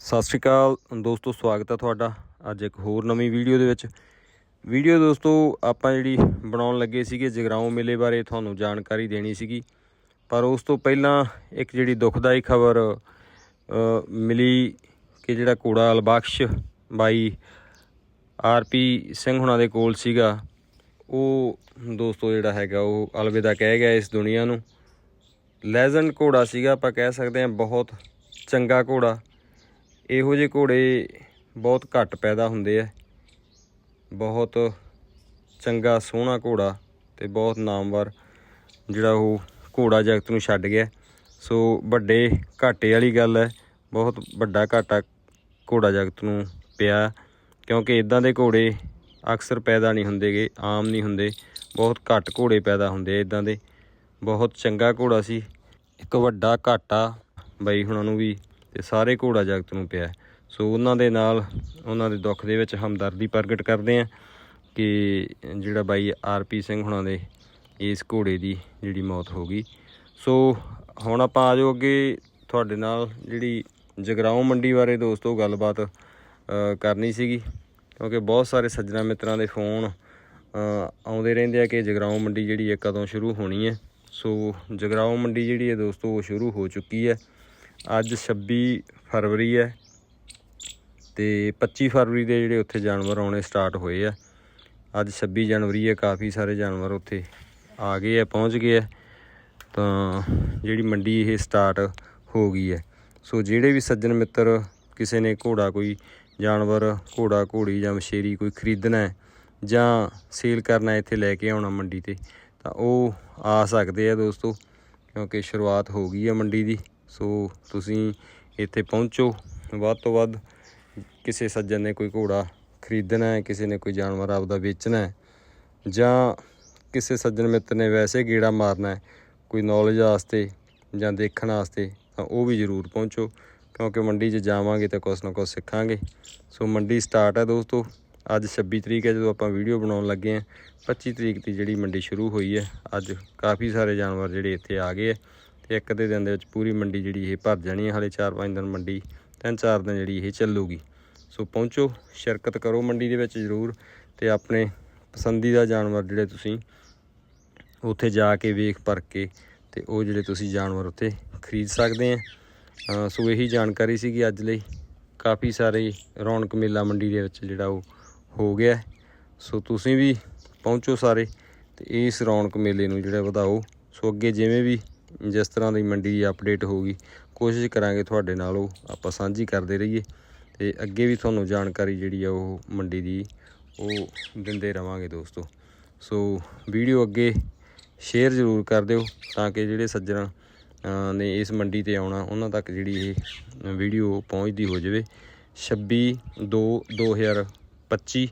ਸਤਿ ਸ਼੍ਰੀ ਅਕਾਲ ਦੋਸਤੋ, ਸਵਾਗਤ ਹੈ ਤੁਹਾਡਾ ਅੱਜ ਇੱਕ ਹੋਰ ਨਵੀਂ ਵੀਡੀਓ ਦੇ ਵਿੱਚ। ਵੀਡੀਓ ਦੋਸਤੋ, ਆਪਾਂ ਜਿਹੜੀ ਬਣਾਉਣ ਲੱਗੇ ਸੀਗੇ ਜਗਰਾਉਂ ਮੇਲੇ ਬਾਰੇ ਤੁਹਾਨੂੰ ਜਾਣਕਾਰੀ ਦੇਣੀ ਸੀਗੀ। ਪਰ ਉਸ ਤੋਂ ਪਹਿਲਾਂ ਇੱਕ ਜਿਹੜੀ ਦੁਖਦਾਈ ਖਬਰ ਮਿਲੀ ਕਿ ਜਿਹੜਾ ਕੂੜਾ ਅਲਬਖਸ਼ ਬਾਈ ਆਰਪੀ ਸਿੰਘ ਹੁਣਾਂ ਦੇ ਕੋਲ ਸੀਗਾ, ਉਹ ਦੋਸਤੋ ਜਿਹੜਾ ਹੈਗਾ, ਉਹ ਅਲਵਿਦਾ ਕਹਿ ਗਿਆ ਇਸ ਦੁਨੀਆ ਨੂੰ। ਲੈਜੈਂਡ ਘੋੜਾ ਸੀਗਾ, ਆਪਾਂ ਕਹਿ ਸਕਦੇ ਹਾਂ, ਬਹੁਤ ਚੰਗਾ ਘੋੜਾ। ਇਹੋ ਜਿਹੇ ਘੋੜੇ ਬਹੁਤ ਘੱਟ ਪੈਦਾ ਹੁੰਦੇ ਆ। ਬਹੁਤ ਚੰਗਾ, ਸੋਹਣਾ ਘੋੜਾ ਤੇ ਬਹੁਤ ਨਾਮਵਰ ਜਿਹੜਾ ਉਹ ਘੋੜਾ ਜਗਤ ਨੂੰ ਛੱਡ ਗਿਆ। ਸੋ ਵੱਡੇ ਘਾਟੇ ਵਾਲੀ ਗੱਲ ਹੈ, ਬਹੁਤ ਵੱਡਾ ਘਾਟਾ ਘੋੜਾ ਜਗਤ ਨੂੰ ਪਿਆ ਕਿਉਂਕਿ ਇਦਾਂ ਦੇ ਘੋੜੇ ਅਕਸਰ ਪੈਦਾ ਨਹੀਂ ਹੁੰਦੇਗੇ ਆਮ ਨਹੀਂ ਹੁੰਦੇ। ਬਹੁਤ ਘੱਟ ਘੋੜੇ ਪੈਦਾ ਹੁੰਦੇ ਇਦਾਂ ਦੇ। ਬਹੁਤ ਚੰਗਾ ਘੋੜਾ ਸੀ। ਇੱਕ ਵੱਡਾ ਘਾਟਾ ਬਈ ਹੁਣਾਂ ਨੂੰ ਵੀ ਤੇ ਸਾਰੇ ਘੋੜਾ ਜਗਤ ਨੂੰ ਪਿਆ ਸੋ ਉਹਨਾਂ ਦੇ ਨਾਲ ਉਹਨਾਂ ਦੇ ਦੁੱਖ ਦੇ ਵਿੱਚ ਹਮਦਰਦੀ ਪ੍ਰਗਟ ਕਰਦੇ ਆ ਕਿ ਜਿਹੜਾ ਬਾਈ ਆਰਪੀ ਸਿੰਘ ਹੁਣਾਂ ਦੇ ਇਸ ਘੋੜੇ ਦੀ ਜਿਹੜੀ ਮੌਤ ਹੋ ਗਈ। ਸੋ ਹੁਣ ਆਪਾਂ ਆ ਜਾਓ ਅੱਗੇ ਤੁਹਾਡੇ ਨਾਲ ਜਿਹੜੀ ਜਗਰਾਉਂ ਮੰਡੀ ਬਾਰੇ ਦੋਸਤੋ ਗੱਲਬਾਤ ਕਰਨੀ ਸੀਗੀ। ਕਿਉਂਕਿ ਬਹੁਤ ਸਾਰੇ ਸੱਜਣਾ ਮਿੱਤਰਾਂ ਦੇ ਫੋਨ ਆਉਂਦੇ ਰਹਿੰਦੇ ਆ ਕਿ ਜਗਰਾਉਂ ਮੰਡੀ ਜਿਹੜੀ ਹੈ ਕਦੋਂ ਸ਼ੁਰੂ ਹੋਣੀ ਹੈ। ਸੋ ਜਗਰਾਉਂ ਮੰਡੀ ਜਿਹੜੀ ਹੈ ਦੋਸਤੋ ਉਹ ਸ਼ੁਰੂ ਹੋ ਚੁੱਕੀ ਹੈ। ਅੱਜ 26 ਫਰਵਰੀ ਹੈ ਤੇ 25 ਫਰਵਰੀ ਦੇ ਜਿਹੜੇ ਉੱਥੇ ਜਾਨਵਰ ਆਉਣੇ ਸਟਾਰਟ ਹੋਏ ਆ। ਅੱਜ 26 ਜਨਵਰੀ ਹੈ, ਕਾਫੀ ਸਾਰੇ ਜਾਨਵਰ ਉੱਥੇ ਆ ਗਏ ਆ, ਪਹੁੰਚ ਗਏ ਆ। ਤਾਂ ਜਿਹੜੀ ਮੰਡੀ ਇਹ ਸਟਾਰਟ ਹੋ ਗਈ ਹੈ। ਸੋ ਜਿਹੜੇ ਵੀ ਸੱਜਣ ਮਿੱਤਰ ਕਿਸੇ ਨੇ ਘੋੜਾ ਕੋਈ ਜਾਨਵਰ, ਘੋੜਾ, ਘੋੜੀ ਜਾਂ ਮਸ਼ੇਰੀ ਕੋਈ ਖਰੀਦਣਾ ਹੈ ਜਾਂ ਸੇਲ ਕਰਨਾ ਇੱਥੇ ਲੈ ਕੇ ਆਉਣਾ ਮੰਡੀ ਤੇ, ਤਾਂ ਉਹ ਆ ਸਕਦੇ ਆ ਦੋਸਤੋ, ਕਿਉਂਕਿ ਸ਼ੁਰੂਆਤ ਹੋ ਗਈ ਹੈ ਮੰਡੀ ਦੀ। ਸੋ ਤੁਸੀਂ ਇੱਥੇ ਪਹੁੰਚੋ। ਵੱਧ ਤੋਂ ਵੱਧ ਕਿਸੇ ਸੱਜਣ ਨੇ ਕੋਈ ਘੋੜਾ ਖਰੀਦਣਾ ਹੈ, ਕਿਸੇ ਨੇ ਕੋਈ ਜਾਨਵਰ ਆਪਦਾ ਵੇਚਣਾ ਹੈ, ਜਾਂ ਕਿਸੇ ਸੱਜਣ ਮਿੱਤਰ ਨੇ ਵੈਸੇ ਗੇੜਾ ਮਾਰਨਾ ਹੈ, ਕੋਈ ਨੌਲੇਜ ਵਾਸਤੇ ਜਾਂ ਦੇਖਣ ਵਾਸਤੇ, ਤਾਂ ਉਹ ਵੀ ਜ਼ਰੂਰ ਪਹੁੰਚੋ। ਕਿਉਂਕਿ ਮੰਡੀ 'ਚ ਜਾਵਾਂਗੇ ਤਾਂ ਕੁਛ ਨਾ ਕੁਛ ਸਿੱਖਾਂਗੇ। ਸੋ ਮੰਡੀ ਸਟਾਰਟ ਹੈ ਦੋਸਤੋ। ਅੱਜ 26 ਤਰੀਕ ਹੈ, ਜਦੋਂ ਆਪਾਂ ਵੀਡੀਓ ਬਣਾਉਣ ਲੱਗੇ ਹਾਂ। 25 ਤਰੀਕ ਦੀ ਜਿਹੜੀ ਮੰਡੀ ਸ਼ੁਰੂ ਹੋਈ ਹੈ, ਅੱਜ ਕਾਫੀ ਸਾਰੇ ਜਾਨਵਰ ਜਿਹੜੇ ਇੱਥੇ ਆ ਗਏ ਹੈ। ਇੱਕ ਦੇ ਦਿਨ ਦੇ ਵਿੱਚ ਪੂਰੀ ਮੰਡੀ ਜਿਹੜੀ ਇਹ ਭਰ ਜਾਣੀ ਹੈ, ਹਾਲੇ 4-5 ਦਿਨ ਮੰਡੀ, ਤਿੰਨ ਚਾਰ ਦਿਨ ਜਿਹੜੀ ਇਹ ਚੱਲੂਗੀ। ਸੋ ਪਹੁੰਚੋ, ਸ਼ਿਰਕਤ ਕਰੋ ਮੰਡੀ ਦੇ ਵਿੱਚ ਜ਼ਰੂਰ ਤੇ ਆਪਣੇ ਪਸੰਦੀਦਾ ਜਾਨਵਰ ਜਿਹੜੇ ਤੁਸੀਂ ਉੱਥੇ ਜਾ ਕੇ ਵੇਖ ਪਰਖ ਕੇ ਤੇ ਉਹ ਜਿਹੜੇ ਤੁਸੀਂ ਜਾਨਵਰ ਉੱਥੇ ਖਰੀਦ ਸਕਦੇ ਆ। ਸੋ ਇਹੀ ਜਾਣਕਾਰੀ ਸੀਗੀ ਅੱਜ ਲਈ। ਕਾਫੀ ਸਾਰੇ ਰੌਣਕ ਮੇਲਾ ਮੰਡੀ ਦੇ ਵਿੱਚ ਜਿਹੜਾ ਉਹ ਹੋ ਗਿਆ। ਸੋ ਤੁਸੀਂ ਵੀ ਪਹੁੰਚੋ ਸਾਰੇ ਤੇ ਇਸ ਰੌਣਕ ਮੇਲੇ ਨੂੰ ਜਿਹੜਾ ਵਧਾਓ ਸੋ ਅੱਗੇ ਜਿਵੇਂ ਵੀ ਜਿਸ ਤਰ੍ਹਾਂ ਦੀ ਮੰਡੀ ਦੀ ਅਪਡੇਟ ਹੋਊਗੀ ਕੋਸ਼ਿਸ਼ ਕਰਾਂਗੇ ਤੁਹਾਡੇ ਨਾਲ ਉਹ ਆਪਾਂ ਸਾਂਝੀ ਕਰਦੇ ਰਹੀਏ ਤੇ ਅੱਗੇ ਵੀ ਤੁਹਾਨੂੰ ਜਾਣਕਾਰੀ ਜਿਹੜੀ ਆ ਉਹ ਮੰਡੀ ਦੀ ਉਹ ਦਿੰਦੇ ਰਵਾਂਗੇ ਦੋਸਤੋ। ਸੋ ਵੀਡੀਓ ਅੱਗੇ ਸ਼ੇਅਰ ਜ਼ਰੂਰ ਕਰ ਦਿਓ ਤਾਂ ਕਿ ਜਿਹੜੇ ਸੱਜਣਾ ਨੇ ਇਸ ਮੰਡੀ ਤੇ ਆਉਣਾ, ਉਹਨਾਂ ਤੱਕ ਜਿਹੜੀ ਇਹ ਵੀਡੀਓ ਪਹੁੰਚਦੀ ਹੋ ਜਾਵੇ। 26 2 2025